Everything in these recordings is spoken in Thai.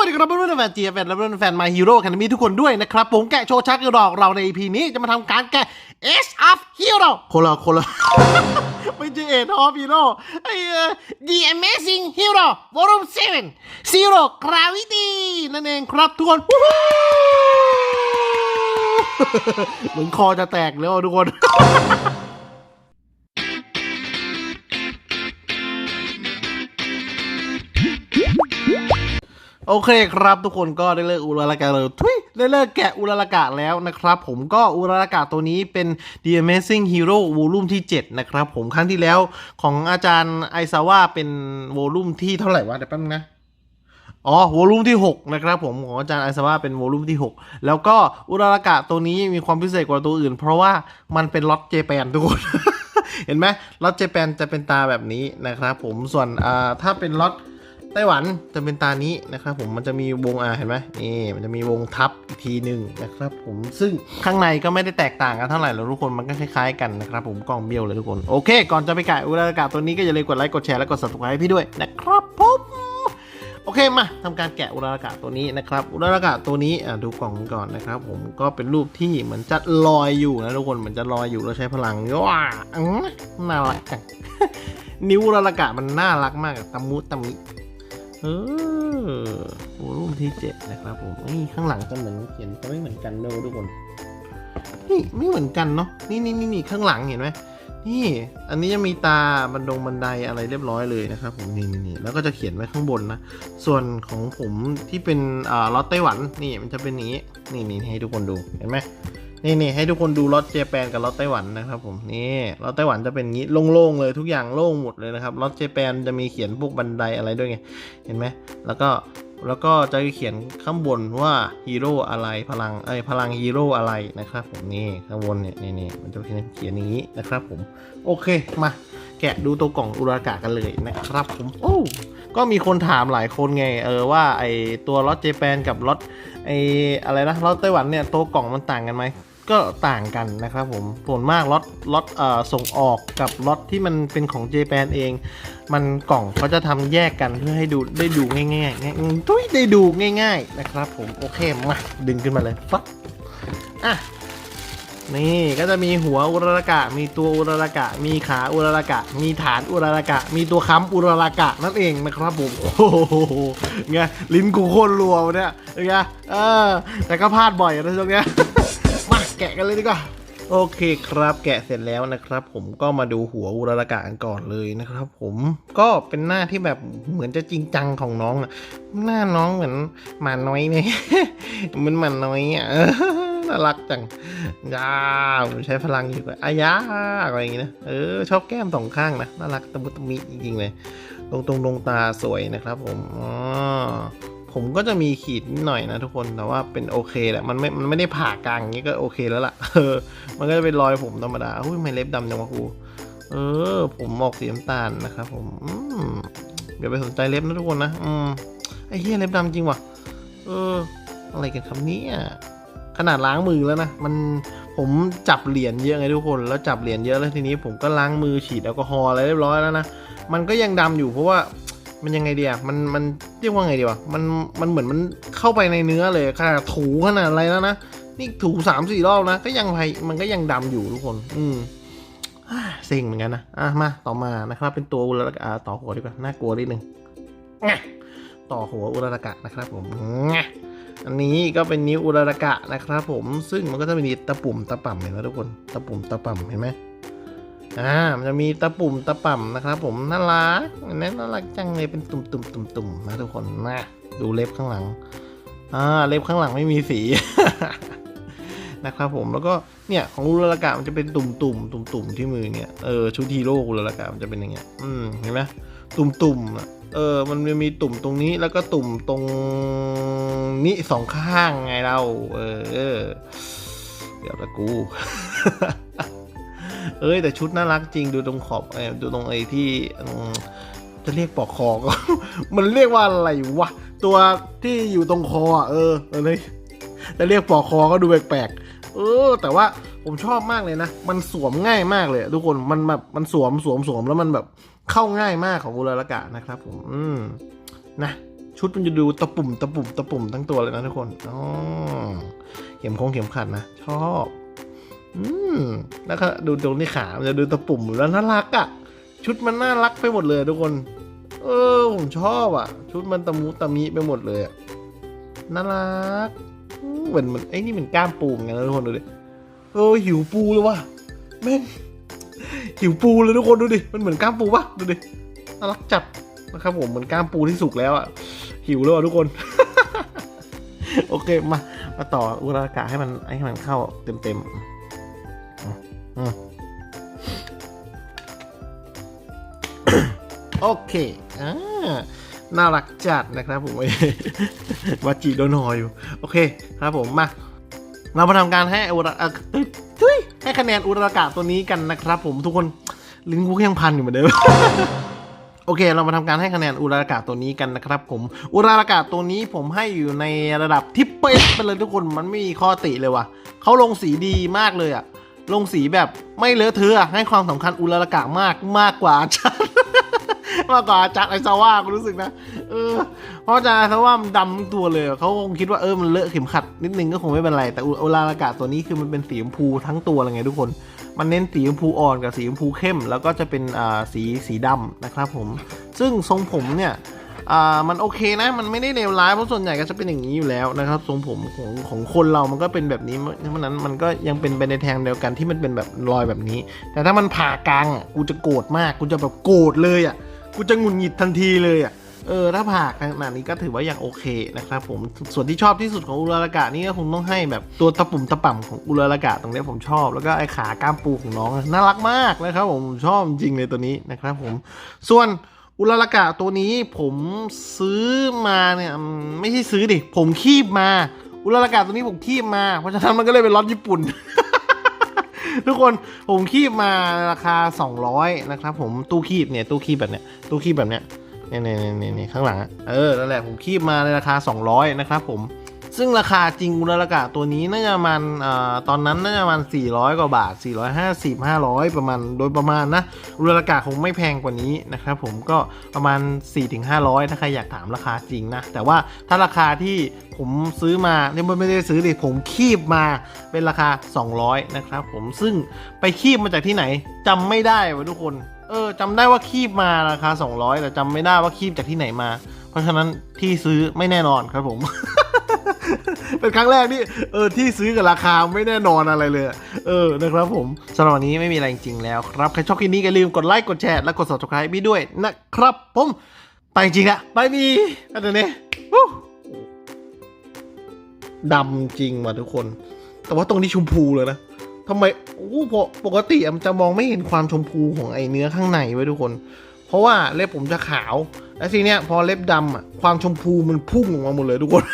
วัสดีครับเพื่อนๆแฟนเจียแฟนและเพื่อนๆแฟน My Hero Academy ทุกคนด้วยนะครับผมแกะโชว์ชักดอกเราใน EP นี้จะมาทำการแกะ Age of Hero คนละคนละไม่ใช่ Age of Hero ไอ้เอ่อ The Amazing Hero Volume 7 Zero Gravity นั่นเองครับทุกคนวู้ฮู้เหมือนคอจะแตกแล้วอะทุกคน โอเคครับ ทุกคนก็ได้เลิกอุรากะเลยทุยได้เลิกแกะอุรากะแล้วนะครับ ผมก็อุรากะตัวนี้เป็น The Amazing Hero วอลุ่มที่ 7 นะครับ ผมครั้งที่แล้วของอาจารย์ไอซาว่าเป็นวอลุ่มที่เท่าไหร่วะเดี๋ยวแป๊บนึงนะอ๋อวอลุ่มที่ 6 นะครับผม ของอาจารย์ไอซาว่าเป็นวอลุ่มที่ 6 แล้วก็อุรากะตัวนี้มีความพิเศษกว่าตัวอื่น เพราะว่ามันเป็นล็อตเจแปนทุกคนเห็นไหมล็อตเจแปนจะเป็นตาแบบนี้นะครับผมส่วนอ่าถ้าเป็นล็อต ไต้หวันจะเป็นตานี้นะครับผมมันจะมีวงอาเห็นไหมนี่มันจะมีวงทับอีกทีหนึ่งนะครับผมซึ่งข้างในก็ไม่ได้แตกต่างกันเท่าไหร่แล้วทุกคนมันก็คล้ายๆกันนะครับผมกล่องเบี้ยวเลยทุกคน โอเคก่อนจะไปแกะอุรากะตัวนี้ก็อย่าลืมกดไลค์กดแชร์และกด subscribe ให้พี่ด้วยนะครับผมโอเคมาทำการแกะอุรากะตัวนี้นะครับอุรากะตัวนี้อะดูกล่องก่อนนะครับ ผมก็เป็นรูปที่เหมือนจะลอยอยู่นะทุกคนเหมือนจะลอยอยู่แล้วใช้พลังว้าอื้อน่ารักจังนิ้วอุรากะมันน่ารักมากตะมุตะมิ เออโอ้รูปที่เจ็ดนะครับผมนี่ข้างหลังจะเหมือนเขียนจะไม่เหมือนกันด้วยทุกคนนี่ไม่เหมือนกันเนาะนี่นี่นี่นี่ข้างหลังเห็นไหมนี่ อันนี้จะมีตาบันดงบันไดอะไรเรียบร้อยเลยนะครับผมนี่นี่นี่แล้วก็จะเขียนไว้ข้างบนนะ ส่วนของผมที่เป็นอ่าลอตไต้หวันนี่มันจะเป็นอย่างนี้ นี่นี่ให้ทุกคนดูเห็นไหม นี่นี่ให้ทุกคนดูล็อตเจแปนกับล็อตไต้หวันนะครับผมนี่ล็อตไต้หวันจะเป็นงี้โล่งๆเลยทุกอย่างโล่งหมดเลยนะครับล็อตเจแปนจะมีเขียนพวกบันไดอะไรด้วยไงเห็นไหมแล้วก็แล้วก็จะเขียนข้างบนว่าฮีโร่อะไรพลังเอ้พลังฮีโร่อะไรนะครับผมนี่ข้างบนเนี่ยนี่นี่มันจะเขียนเขียนอย่างนี้นะครับผมโอเคมาแกะดูตัวกล่องอุรากะกันเลยนะครับผมโอ้ก็มีคนถามหลายคนไงเออว่าไอตัวล็อตเจแปนกับล็อตไออะไรนะล็อตไต้หวันเนี่ยตัวกล่องมันต่างกันไหม ก็ต่างกันนะครับผมส่วนมากล็อตล็อตส่งออกกับล็อตที่มันเป็นของเจแปนเอง มันกล่องเขาจะทำแยกกันเพื่อให้ดูได้ดูง่ายๆง่ายอืมทุยได้ดูง่าย ๆ นะครับ ผมโอเคมาดึงขึ้นมาเลยฟับอะนี่ก็จะมีหัวอุรากะ มีตัวอุรากะ มีขาอุรากะ มีฐานอุรากะ มีตัวค้ำอุรากะนั่นเองนะครับผมโอ้โหไงลิ้นกูโคตรรัวเนี่ยไงเออแต่ก็พลาดบ่อยนะช่วงเนี้ย แกะกันเลยดีกว่าโอเคครับแกะเสร็จแล้วนะครับ ผมก็มาดูหัวอุรากะกันก่อนเลยนะครับ ผมก็เป็นหน้าที่แบบเหมือนจะจริงจังของน้องอะหน้าน้องเหมือนหมาน้อยเนี่ยเหมันหมาน้อยอะน่ารักจังยาผมใช้พลังอยู่กับอายาอะไรอย่างงี้นะเออชอบแก้มสองข้างนะน่ารักตะมุตะมิจริงๆเลยตรงตรงดวงตาสวยนะครับ ผมอ๋อ ผมก็จะมีขีดนิดหน่อยนะทุกคนแต่ว่าเป็นโอเคแหละมันไม่มันไม่ได้ผ่ากลางอย่างงี้ก็โอเคแล้วล่ะเออมันก็จะเป็นรอยผมธรรมดาอุ้ยไม่เล็บดำจังวะครูเออ ผมออกสีน้ำตาลนะครับผมอืมอย่าไปสนใจเล็บนะทุกคนนะอืมไอ้เหี้ยเล็บดำจริงวะเออ อะไรกันครับเนี่ยขนาดล้างมือแล้วนะมันผมจับเหรียญเยอะไงทุกคนแล้วจับเหรียญเยอะแล้วทีนี้ผมก็ล้างมือฉีดแอลกอฮอล์อะไรเรียบร้อยแล้วนะมันก็ยังดำอยู่เพราะว่า มันยังไงเดียมันมันเรียกว่าไงดีวะมันมันเหมือนมันเข้าไปในเนื้อเลยขนาดถูขนาดอะไรแล้วนะนี่ถูสามสี่รอบนะก็ยังไมันก็ยังดำอยู่ทุกคน อืมเซ็งเหมือนกันนะอะมาต่อมานะครับ เป็นตัวอุลตระกะต่อหัวดีกว่าน่ากลัวนิดนึงแงต่อหัวอุลตระกะนะครับ ผมอันนี้ก็เป็นนิ้วอุลตระกะนะครับ ผมซึ่งมันก็จะมีตะปุ่มตะป่ำเห็นไหมทุกคนตะปุ่มตะป่ำเห็นไหม อ่ามันจะมีตะปุ่มตะป่ำนะครับ ผมน่ารักอันนี้น่ารักจังเลยเป็นตุ่มตุ่มตุ่มตุ่มนะทุกคนนะดูเล็บข้างหลังอ่าเล็บข้างหลังไม่มีสีนะครับผมแล้วก็เนี่ยของอุรากะมันจะเป็นตุ่มตุ่มตุ่มตุ่มที่มือเนี่ยเออชุดฮีโร่อุรากะมันจะเป็นอย่างเงี้ยอืมเห็นไหมตุ่มตุ่มเออมันจะมีตุ่มตรงนี้แล้วก็ตุ่มตรงนี้สองข้างไงเรา เออเออเดี๋ยวละกู เอ้ยแต่ชุดน่ารักจริงดูตรงขอบเออดูตรงไอ้ที่จะเรียกปอกคอก็ มันเรียกว่าอะไรวะ ตัวที่อยู่ตรงคอเออออเลยแต่เรียกปอกคอก็ดูแปลกๆเออ แต่ว่าผมชอบมากเลยนะ มันสวมง่ายมากเลย ทุกคนมันแบบมันสวมสวมสวมแล้วมันแบบเข้าง่ายมากของอุรากะนะครับ ผมอืมนะชุดมันจะดูตะปุ่มตะปุ่มตะปุ่มทั้งตัวเลยนะทุกคนอ๋อเข็มคงเข็มขัดนะ ชอบ อืมแล้วก็ดูตรงที่ขา มันจะดูตะปุ่มแล้วน่ารักอะ่ะ ชุดมันน่ารักไปหมดเลยทุกคน เออ ผมชอบอะ่ะ ชุดมันตะมุตะมิไปหมดเลยอะ่ะ น่ารัก เหมือนเหมือนไอ้นี่มันก้ามปูมือนะทุกคนดูดิ เออหิวปูเลยว่ะแม่งหิวปูเลยทุกคนดูดิ มันเหมือนก้ามปูปะดูดิ น่ารักจัดนะครับผมเหมือนก้ามปูที่สุกแล้วอะ่ะ หิวแล้วอะทุกคน โอเคมามาต่ออุรากะให้มันให้มันเข้าเต็มเต็มๆอืม โอเคอ่าน่ารักจัดนะครับผมวาจิโดนหออยู่ โอเคครับผมมา เรามาทำการให้อุระเอ่อเอ้ยให้คะแนนอุรากะตัวนี้กันนะครับผมทุกคนลิ้นกูยังพันอยู่เหมือนเดิมโอเค เรามาทำการให้คะแนนอุรากะตัวนี้กันนะครับผม อุรากะตัวนี้ผมให้อยู่ในระดับที่เป๊ะไปเลยทุกคน มันไม่มีข้อติเลยว่ะเขาลงสีดีมากเลยอะ ลงสีแบบไม่เลอะเทอะอให้ความสำคัญอุลรากะมากมากกว่าจารมากกว่าจารไอซาว่ากูรู้สึกนะเออเพราะจาร์ไอซาว่ามันดำทั้งตัวเลยเขาคงคิดว่าเออมันเลอะเข็มขัดนิดนึงก็คงไม่เป็นไร แต่อุลรากะตัวนี้คือมันเป็นสีชมพูทั้งตัวเลยไงทุกคน มันเน้นสีชมพูอ่อนกับสีชมพูเข้ม แล้วก็จะเป็นอ่าสีสีดำนะครับผม ซึ่งทรงผมเนี่ย อ่ามันโอเคนะ มันไม่ได้เลวร้ายเพราะส่วนใหญ่ก็จะเป็นอย่างนี้อยู่แล้วนะครับทรงผมของของคนเรามันก็เป็นแบบนี้เพราะนั้นมันก็ยังเป็นไปในทางเดียวกันที่มันเป็นแบบรอยแบบนี้ แต่ถ้ามันผ่ากลางอะกูจะโกรธมากกูจะแบบโกรธเลยอะกูจะหงุดหงิดทันทีเลยอะเออถ้าผ่าขนาดนี้ก็ถือว่ายังโอเคนะครับผมส่วนที่ชอบที่สุดของอุรากะนี่ก็คงต้องให้แบบตัวตะปุ่มตะป่ำของอุรากะตรงนี้ผมชอบ แล้วก็ไอ้ขาก้ามปูของน้องน่ารักมากนะครับผมชอบจริงเลยตัวนี้นะครับผมส่วน อุรากะตัวนี้ผมซื้อมาเนี่ยไม่ใช่ซื้อดิ ผมคีบมา อุรากะตัวนี้ผมคีบมา เพราะฉะนั้นมันก็เลยเป็นล็อตญี่ปุ่น ทุกคนผมคีบมาราคา 200 นะครับผมตู้คีบเนี่ยตู้คีบแบบเนี้ยตู้คีบแบบเนี้ยเนี่ยเนี่ยเนี่ยข้างหลัง เออนั่นแหละผมคีบมาในราคา 200 นะครับผม ซึ่งราคาจริงอุรากะตัวนี้น่าจะมันตอนนั้นน่าจะประมัน400 กว่าบาท 450 500 ประมาณโดยประมาณนะอุรากะคงไม่แพงกว่านี้นะครับผมก็ประมาณ 4-500 ถ้าใครอยากถามราคาจริงนะ แต่ว่าถ้าราคาที่ผมซื้อมาเนี่ยไม่ได้ซื้อดิผมคีบมาเป็นราคา 200 นะครับผมซึ่งไปคีบมาจากที่ไหนจำไม่ได้วะทุกคนเออจำได้ว่าคีบมาราคา 200 แต่จำไม่ได้ว่าคีบจากที่ไหนมา เพราะฉะนั้นที่ซื้อไม่แน่นอนครับผม เป็นครั้งแรกที่เออที่ซื้อกับราคาไม่แน่นอนอะไรเลย เออนะครับผมสำหรับวันนี้ไม่มีอะไรจริงๆแล้วครับใครชอบคลิปนี้ก็อย่าลืมกดไลค์กดแชร์และกด subscribe พี่ด้วยนะครับ ผมไปจริงอะไปมีกันเดี๋ยวนี้ดำจริงว่ะทุกคน แต่ว่าตรงนี้ชมพูเลยนะทำไมโอ้โหปกติมันจะมองไม่เห็นความชมพูของไอเนื้อข้างในไว้ทุกคน เพราะว่าเล็บผมจะขาว และทีเนี้ยพอเล็บดำอะความชมพูมันพุ่งออกมาหมดเลยทุกคน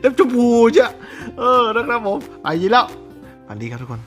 เล็บชมพูเชียเออนะครับผมไปยีแล้วฝันดีครับทุกคน